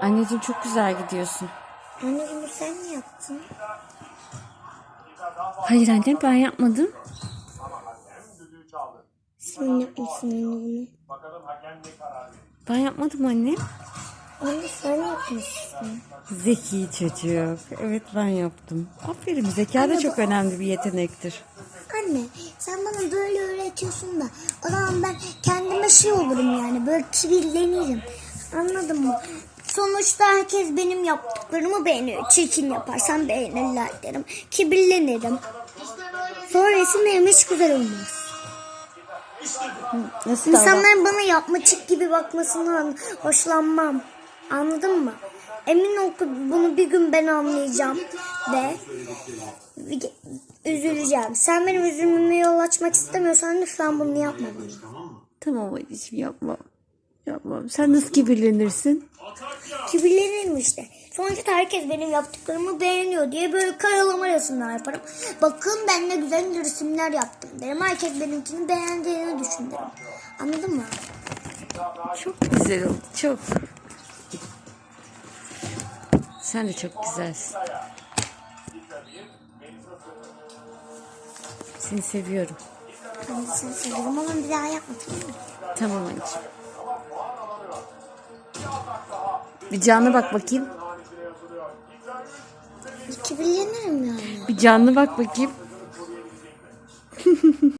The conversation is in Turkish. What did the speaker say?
Anneciğim çok güzel gidiyorsun. Anne bunu sen mi yaptın? Hayır annem ben yapmadım. Sen yapmışsın anne. Ben yapmadım annem. Anne sen yapmışsın. Zeki çocuk. Evet ben yaptım. Aferin zeka da çok önemli bir yetenektir. Anne sen bana böyle öğretiyorsun da o zaman ben kendime şey olurum yani böyle kibirlenirim. Anladın mı? Sonuçta herkes benim yaptıklarımı beğeniyor. Çirkin yaparsam beğenirler derim. Kibirlenirim. Sonra resimlerim hiç güzel olmaz. Nasıl? İnsanların bana yapmacık gibi bakmasından hoşlanmam. Anladın mı? Emin ol ki bunu bir gün ben anlayacağım ve üzüleceğim. Sen benim üzülmeme yol açmak istemiyorsan lütfen bunu yapma bana. Tamam anneciğim yapmam. Yapmam. Sen nasıl kibirlenirsin? Kibirlenirim işte. Sonuçta herkes benim yaptıklarımı beğeniyor diye böyle karalama resimler yaparım. Bakın ben ne güzel resimler yaptım derim. Herkes benimkini beğendiğini düşünürüm. Anladın mı? Çok güzel oldu. Çok. Sen de çok güzelsin. Seni seviyorum. Ben seni seviyorum ama bir daha yapma tamam mı? Tamam anneciğim. Bir canlı bak bakayım. Kibirlenirim yani. Bir canlı bak bakayım.